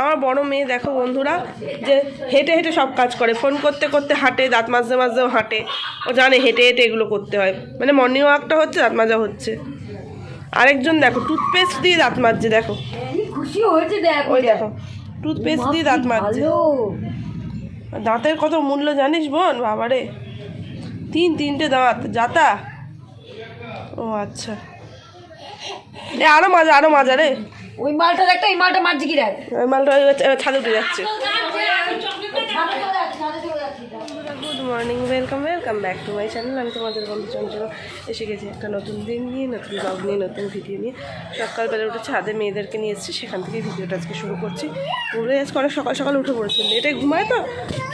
আমার বড় মেয়ে দেখো বন্ধুরা যে হেঁটে হেঁটে সব কাজ করে। ফোন করতে করতে হাঁটে দাঁত মাজতে মাজতেও হাঁটে। ও জানে হেঁটে হেঁটে এগুলো করতে হয়। মানে মর্নিং ওয়াকটা হচ্ছে দাঁত মাজা হচ্ছে। আরেকজন দেখো টুথপেস্ট দিয়ে দাঁত মাজছে দেখো। খুশি হয়েছে দেখ ওই দেখো। টুথপেস্ট দিয়ে দাঁত মাজছে। দাঁতের কত মূল্য জানিস বোন? বাবারে। তিন তিনটে দাঁত যাতা ও আচ্ছা। এ আরও মাজা আরও মাজা রে। ওই মালটা দেখতো এই মালটা মারছি কি দেখ? ওই মালটা ছাদে উঠে যাচ্ছে। Good morning welcome welcome back to my channel আমি তোমাদের বন্ধু চঞ্চল এসে গেছি একটা নতুন দিন নিয়ে নতুন ব্লগ নিয়ে নতুন ভিডিও নিয়ে। সকালবেলা উঠে ছাদে মেয়েদেরকে নিয়ে এসেছি সেখান থেকে ভিডিওটা আজকে শুরু করছি। ঘুরে আজকে অনেক সকাল সকাল উঠে পড়েছে। লেটে ঘুমায় তো?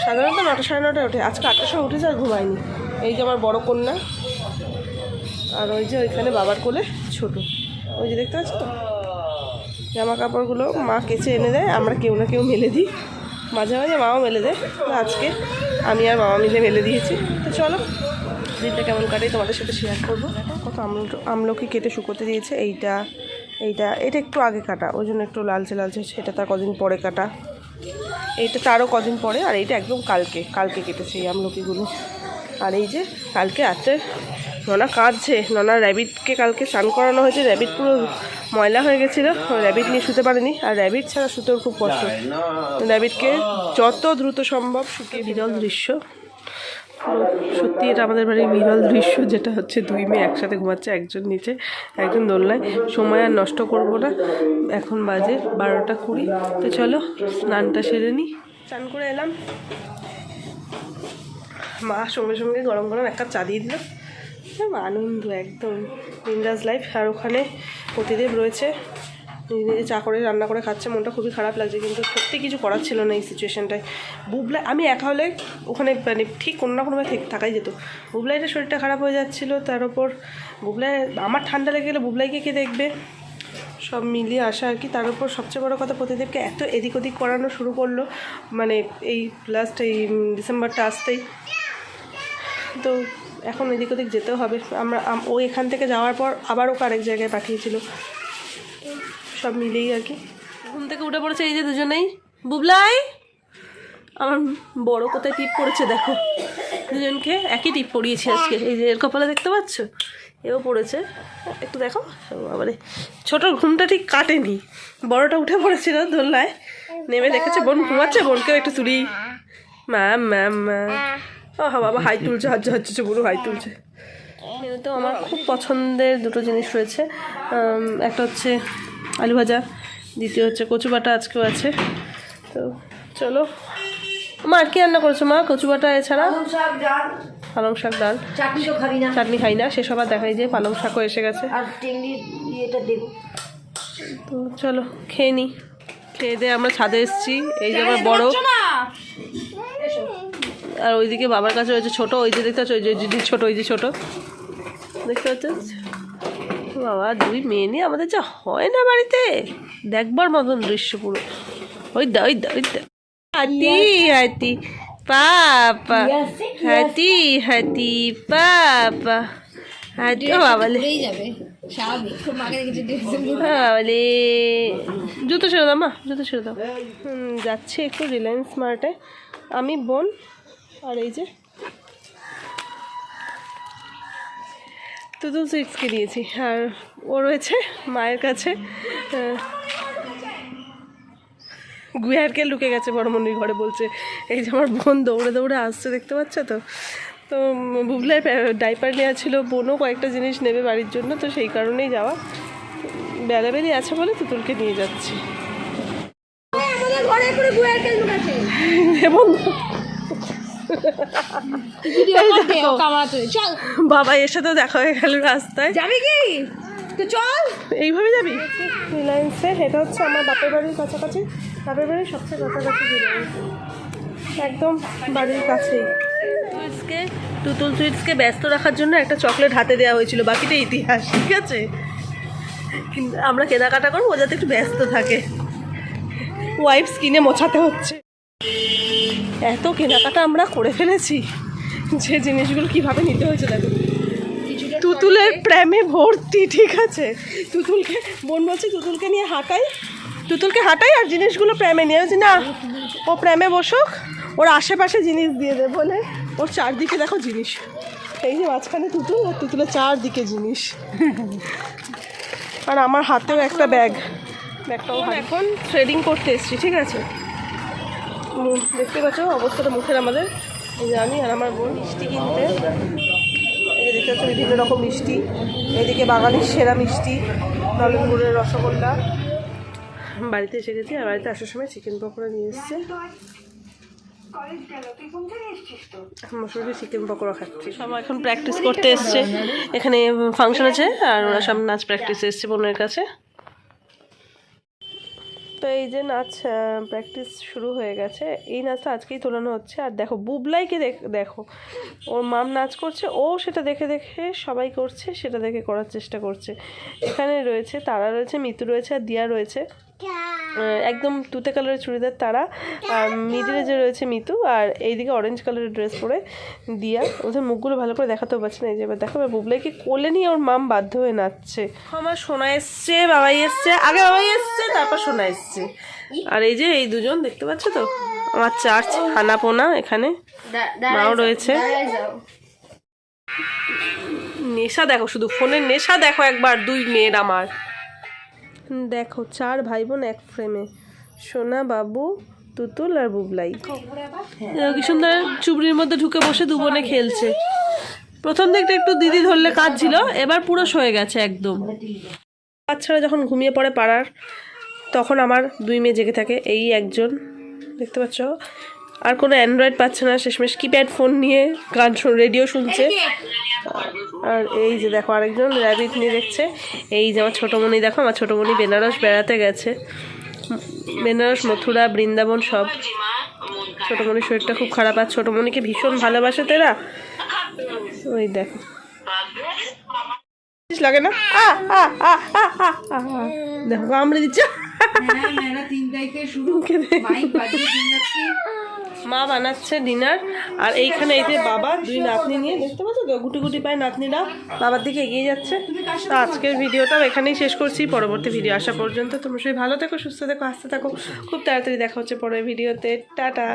সাধারণত নটা সাড়ে নটায় ওঠে। আজকে আটটার সময় উঠেছে আর ঘুমায়নি। এই যে আমার বড় কন্যা। আর ওই যে ওইখানে বাবার কোলে ছোট। ওই যে দেখতে পাচ্ছ তো? জামা কাপড়গুলো মা কেচে এনে দেয়, আমরা কেউ না কেউ মেলে দিই। মাঝে মাঝে মাও মেলে দেয়। আজকে আমি আর বাবা মিলে মেলে দিয়েছি। তো চলো, দিনটা কেমন কাটে তোমাদের সাথে শেয়ার করব। কত আমল আমলকি কেটে শুকোতে দিয়েছে। এইটা এইটা, এটা একটু আগে কাটা, ওই জন্য একটু লালচে লালচে, সেটা তার কদিন পরে কাটা। এইটা তারও কদিন পরে, আর এইটা একদম কালকে কালকে কেটেছে এই আমলকিগুলো। আর এই যে, কালকে রাত্রে ননা কাঁদছে। ননা র্যাবিটকে কালকে স্নান করানো হয়েছে। র্যাবিট পুরো ময়লা হয়ে গেছিল। র্যাবিট নিয়ে শুতে পারেনি। আর র্যাবিট ছাড়া শুতে ওর খুব কষ্ট। র্যাবিটকে যত দ্রুত সম্ভব শুকিয়ে বিরল দৃশ্য। সত্যি এটা আমাদের বাড়ির বিরল দৃশ্য যেটা হচ্ছে দুই মেয়ে একসাথে ঘুমাচ্ছে একজন নিচে একজন দোলনায়। সময় আর নষ্ট করব না। এখন বাজে বারোটা কুড়ি। তো চলো স্নানটা সেরে নিই স্নান করে এলাম। মা সঙ্গে সঙ্গে গরম গরম এক কাপ চা দিয়ে দিল। একদম আনন্দ একদম। ইন্দাস লাইফ আর ওখানে প্রতিদেব রয়েছে। নিজে নিজে চা করে, রান্না করে খাচ্ছে, মনটা খুবই খারাপ লাগছে, কিন্তু সত্যি কিছু করার ছিল না এই সিচুয়েশানটায় বুবলাই, আমি একা হলে ওখানে মানে ঠিক কোনো না কোনোভাবে ঠিক থাকাই যেত। বুবলাইটা শরীরটা খারাপ হয়ে যাচ্ছিল, তার ওপর বুবলাই, আমার ঠান্ডা লেগে গেলে বুবলাইকে কে দেখবে? সব মিলিয়ে আসা আর কি। তার উপর সবচেয়ে বড় কথা প্রতিদেবকে এত এদিক ওদিক করানো শুরু করল। মানে এই লাস্ট এই ডিসেম্বরটা আসতেই তো এখন এদিক ওদিক যেতেও হবে। আমরা, আম- ও এখান থেকে যাওয়ার পর আবার ওকে আরেক জায়গায় পাঠিয়েছিল। সব মিলেই আর কি। ঘুম থেকে উঠে পড়েছে এই যে দুজনেই। বুবলাই, আমার বড় কোথায় টিপ পড়েছে দেখো। দুজনকে একই টিপ পরিয়েছি আজকে। এই যে এর কপালে দেখতে পাচ্ছ? এও পড়েছে। একটু দেখো। আবার ছোটোর ঘুমটা ঠিক কাটেনি। বড়টা উঠে পড়েছিল দোলনায়। নেমে দেখেছে, বোন ঘুমাচ্ছে, বোনকেও একটু তুলি। ম্যাম ম্যাম ম্যাম ও হা বাবা হাই তুলছে হাজ্জা হাজ্জা বুড়ো হাই তুলছে। তো আমার খুব পছন্দের দুটো জিনিস রয়েছে। একটা হচ্ছে আলু ভাজা দ্বিতীয় হচ্ছে কচু বাটা আজকেও আছে। তো চলো। মা আর কি রান্না করেছ মা? কচু বাটা এছাড়া? পালং শাক ডাল। পালং শাক ডাল। চাটনি তো খাবি না। চাটনি খাই না সেসব আর দেখাই যে পালং শাকও এসে গেছে। আর টেঙ্গি ইয়েটা দেবো তো চলো খেয়ে নিই খেয়ে দিয়ে আমরা ছাদে এসেছি। এই যে আমার বড়। আর ওইদিকে বাবার কাছে রয়েছে ছোট ওই যে দেখতে পাচ্ছ ওই যে দিদি ছোট ওই যে ছোট। দেখতে পাচ্ছ? বাবা দুই মেয়ে নিয়ে আমাদের যা হয় না বাড়িতে। দেখবার মতন দৃশ্য পুরো। ওই দা ওই দা ওই দা। হাতি হাতি পাপা। হাতি হাতি পাপা। হাতি ও হয়েই যাবে জুতো ছেড়ে দাও মা জুতো ছেড়ে দাও। যাচ্ছি একটু রিলায়েন্স মার্টে। আমি বোন আর এই যে তুতুল সুইটসকে দিয়েছি। আর ও রয়েছে মায়ের কাছে। আহ, গুয়ারকে লুকে গেছে বড়মনির ঘরে বলছে এই যে আমার বোন দৌড়ে দৌড়ে আসছে দেখতে পাচ্ছ তো? তো বুবলার ডাইপার নেওয়া ছিল বোনও কয়েকটা জিনিস নেবে বাড়ির জন্য তো সেই কারণেই যাওয়া। বেলাবেলি আছে বলে তুতুলকে নিয়ে যাচ্ছি। আমাদের বাবা এর সাথেও দেখা হয়ে গেল রাস্তায়। যাবি কি? তো চল। এইভাবে যাবি? রিলায়েন্সে এটা হচ্ছে আমার বাপের বাড়ির কাছাকাছি। বাপের বাড়ির সবচেয়ে কাছাকাছি রিলায়েন্স একদম বাড়ির কাছেই। সুইটসকে টুতুল সুইটসকে ব্যস্ত রাখার জন্য একটা চকলেট হাতে দেওয়া হয়েছিল বাকিটা ইতিহাস ঠিক আছে? কিন্তু আমরা কেনাকাটা করব ও যাতে একটু ব্যস্ত থাকে। ওয়াইফ স্কিনে মোছাতে হচ্ছে। এত কেনাকাটা আমরা করে ফেলেছি। যে জিনিসগুলো কীভাবে নিতে হয়েছে দেখো। তুতুলের প্রেমে ভর্তি ঠিক আছে? তুতুলকে বোন বলছে তুতুলকে নিয়ে হাঁটাই তুতুলকে হাঁটাই আর জিনিসগুলো প্রেমে নিয়ে। যাচ্ছি না ও প্রেমে বসুক ওর আশেপাশে জিনিস দিয়ে দে বলে। ওর চারদিকে দেখো জিনিস। এই যে মাঝখানে তুতুল আর তুতুলের চারদিকে জিনিস। আর আমার হাতেও একটা ব্যাগ। ব্যাগটাও এখন থ্রেডিং করতে এসেছি ঠিক আছে? দেখতে পাচ্ছ? অবস্থাটা মুখের আমাদের। এই যে আমি আর আমার বোন মিষ্টি কিনতে। এই দেখতে পাচ্ছ, বিভিন্ন রকম মিষ্টি। এদিকে বাঙালির সেরা মিষ্টি নলেনগুড়ের রসগোল্লা। বাড়িতে এসে গেছি, আর বাড়িতে আসার সময় চিকেন পকোড়া নিয়ে এসছে। চিকেন পকোড়া খাচ্ছি। সব এখন প্র্যাকটিস করতে এসছে। এখানে ফাংশন আছে, আর ওরা সব নাচ প্র্যাকটিস এসছে বোনের কাছে। তো এই যে নাচ প্র্যাকটিস শুরু হয়ে গেছে। এই নাচটা আজকেই তোলানো হচ্ছে। আর দেখো, বুবলাইকে দেখ- ওর মাম নাচ করছে, ও সেটা দেখে দেখে সবাই করছে, সেটা দেখে করার চেষ্টা করছে। এখানে রয়েছে, তারা রয়েছে, মিতু রয়েছে, আর দিয়া রয়েছে। একদম তুতে কালারের চুড়িদার তারা আর মিডিলে যে রয়েছে মিতু আর এইদিকে অরেঞ্জ কালারের ড্রেস পরে দিয়া। ওদের মুখগুলো ভালো করে দেখাতেও পারছে না এই যে এবার দেখো এবার বুবলাইকে কোলে নিয়ে ওর মাম বাধ্য হয়ে নাচছে। আমার সোনা এসছে বাবাই এসছে আগে বাবাই এসছে তারপর সোনা এসছে। আর এই যে এই দুজন দেখতে পাচ্ছ তো? আমার চার্চ হানাপোনা এখানে মাও রয়েছে। নেশা দেখো শুধু ফোনের নেশা দেখো একবার দুই মেয়ের আমার। দেখো চার ভাই বোন এক ফ্রেমে সোনা বাবু তুতুল আর বুবলাই। কি সুন্দর চুবড়ির মধ্যে ঢুকে বসে দু বোনে খেলছে। প্রথম দিকটা একটু দিদি ধরলে কাজ ছিল এবার পুরো সয়ে গেছে একদম। বাচ্চারা যখন ঘুমিয়ে পড়ে পাড়ার তখন আমার দুই মেয়ে জেগে থাকে এই একজন। দেখতে পাচ্ছ? আর কোনো অ্যান্ড্রয়েড পাচ্ছে না শেষমেশ কিপ্যাড ফোন নিয়ে গান শুন রেডিও শুনছে। আর এই যে দেখো আরেকজন র্যাবিট নিয়ে দেখছে। এই যে আমার ছোটোমণি দেখো আমার ছোটোমণি বেনারস বেড়াতে গেছে। বেনারস মথুরা বৃন্দাবন সব। ছোটোমণির শরীরটা খুব খারাপ আর ছোটোমণিকে ভীষণ ভালোবাসে তেরা। ওই দেখো। লাগে না। দেখো কামড়ে দিচ্ছে। হ্যাঁ তিন শুরু। মা বানাচ্ছে ডিনার আর এইখানে এই যে বাবা, দুই নাতনি নিয়ে, দেখতে পাচ্ছ তো? গুটি গুটি পায় নাতনিরা বাবার দিকে এগিয়ে যাচ্ছে। তো আজকের ভিডিওটাও এখানেই শেষ করছি। পরবর্তী ভিডিও আসা পর্যন্ত তোমরা সবাই ভালো থেকো, সুস্থ থেকো আসতে থাকো। খুব তাড়াতাড়ি দেখা হচ্ছে পরের ভিডিওতে। টাটা।